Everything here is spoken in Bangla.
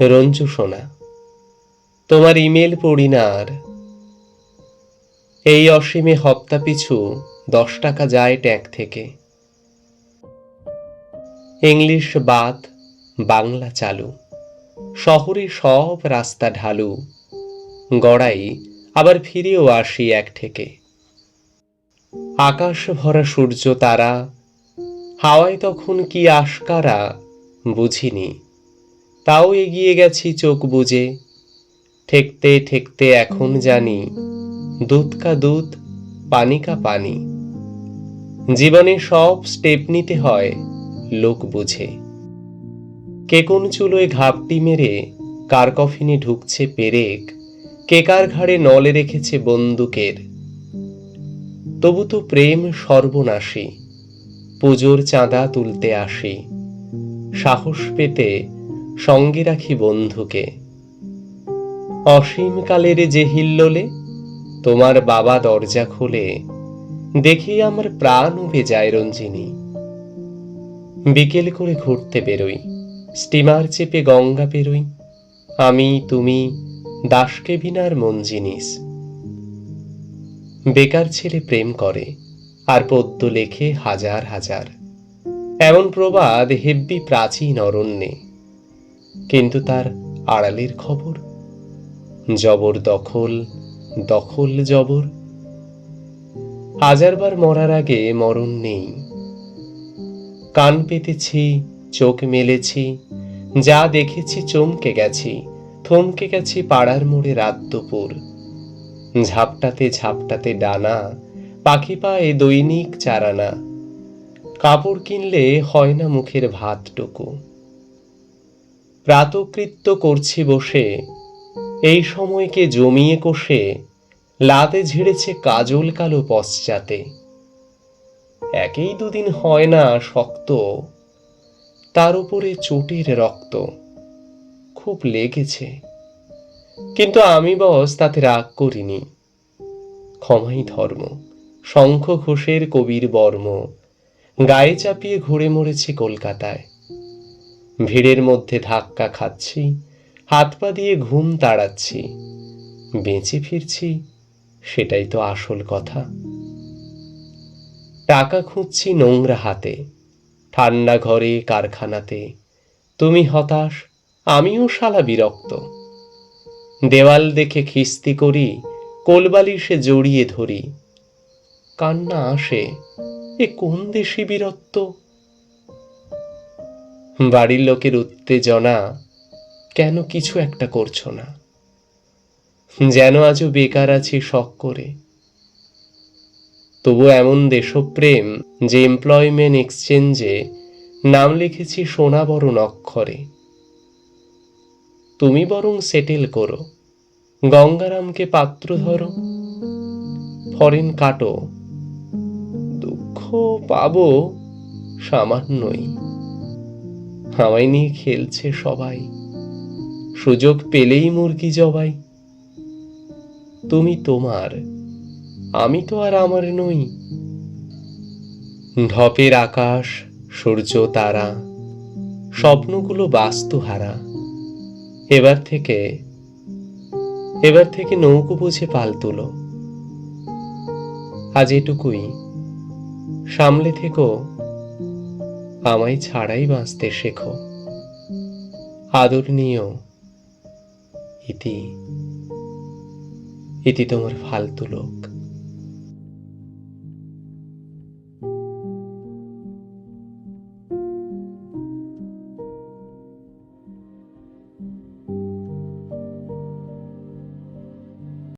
রঞ্জু সোনা, তোমার ইমেল পড়ি না আর এই অসীমে হপ্তা পিছু দশ টাকা যায় ট্যাগ থেকে। ইংলিশ বাদ বাংলা চালু, শহরে সব রাস্তা ঢালু, গড়াই আবার ফিরেও আসি এক থেকে আকাশ ভরা সূর্য তারা, হাওয়ায় তখন কি আশকারা বুঝিনি। তাও এগিয়ে গেছি চোখ বুজে। ঠেকতে ঠেকতে এখন জানি, দুধ কা দুধ, পানি কা পানি। জীবনে সব স্টেপ নিতে হয়, লোক বুঝে। কে কোন চুলোয় ঘাপটি মেরে, কার কফিনে ঢুকছে পেরেক, কে কার ঘাড়ে নলে রেখেছে বন্দুকের। তবু তো প্রেম সর্বনাশী, পুজোর চাঁদা তুলতে আসি, সাহস পেতে সঙ্গে রাখি বন্ধুকে। অসীম কালের যে হিল্লোলে, তোমার বাবা দরজা খুলে, দেখি আমার প্রাণ উবে যায় রঞ্জিনী। বিকেল করে ঘুরতে বেরোই, স্টিমার চেপে গঙ্গা পেরোই, আমি, তুমি, দাসকে বিনার মন জিনিস। বেকার ছেলে প্রেম করে, আর পদ্য লেখে হাজার হাজার। এমন প্রবাদ হেব্বি প্রাচীন অরণ্যে। কিন্তু তার আড়ালের খবর? জবর দখল দখল জবর। হাজারবার মরার আগে মরণ নেই। কান পেতেছি, চোখ মেলেছি, যা দেখেছি চমকে গেছি, থমকে গেছি পাড়ার মোড়ে রাত দুপুর। ঝাপটাতে ঝাপটাতে ডানা, পাখি পায়ে দৈনিক চারানা। কাপড় কিনলে হয় না মুখের ভাতটুকু। প্রাতকৃত্য করছি বসে। এই সময়কে জমিয়ে কষে লাতে ঝেড়েছে কাজল কালো পশ্চাতে। একেই দুদিন হয় না শক্ত, তার উপরে চোটের রক্ত। খুব লেগেছে। কিন্তু আমি বস তাতে রাগ করিনি। ক্ষমাই ধর্ম, শঙ্খ ঘোষের কবির বর্ম, গায়ে চাপিয়ে ঘুরে মরেছি কলকাতায়। ভিড়ের মধ্যে ধাক্কা খাচ্ছি, হাত পা দিয়ে ঘুম তাড়াচ্ছি, বেঁচে ফিরছি, সেটাই তো আসল কথা। টাকা খুঁজছি নোংরা হাতে, ঠান্ডা ঘরে, কারখানাতে। তুমি হতাশ, আমিও শালা বিরক্ত। দেওয়াল দেখে খিস্তি করি কোলবালিশে জড়িয়ে ধরি। কান্না আসে, এ কোন দেশি বীরত্ব? বাড়ির লোকের উত্তেজনা কেন কিছু একটা করছ না? যেন আজও বেকার আছি শখ করে। তবু এমন দেশপ্রেম যে এমপ্লয়মেন্ট এক্সচেঞ্জে নাম লিখেছি সোনা বরণ অক্ষরে। তুমি বরং সেটেল করো। গঙ্গারামকে পাত্র ধরো। ফরেন কাটো। দুঃখ পাবো সামান্যই। আমায় নিয়ে খেলছে সবাই। সুযোগ পেলেই মুরগি জবাই। তুমি তোমার, আমি তো আর আমার নই। ঢপের আকাশ, সূর্য, তারা, স্বপ্নগুলো বাস্তুহারা। এবার থেকে এবার থেকে নৌকো বুঝে পাল তুলো। আজ এটুকুই। সামলে থেকো। আমায় ছাড়াই বাঁচতে শেখো। আদরণীয় ইতি ইতি তোমার ফালতু লোক।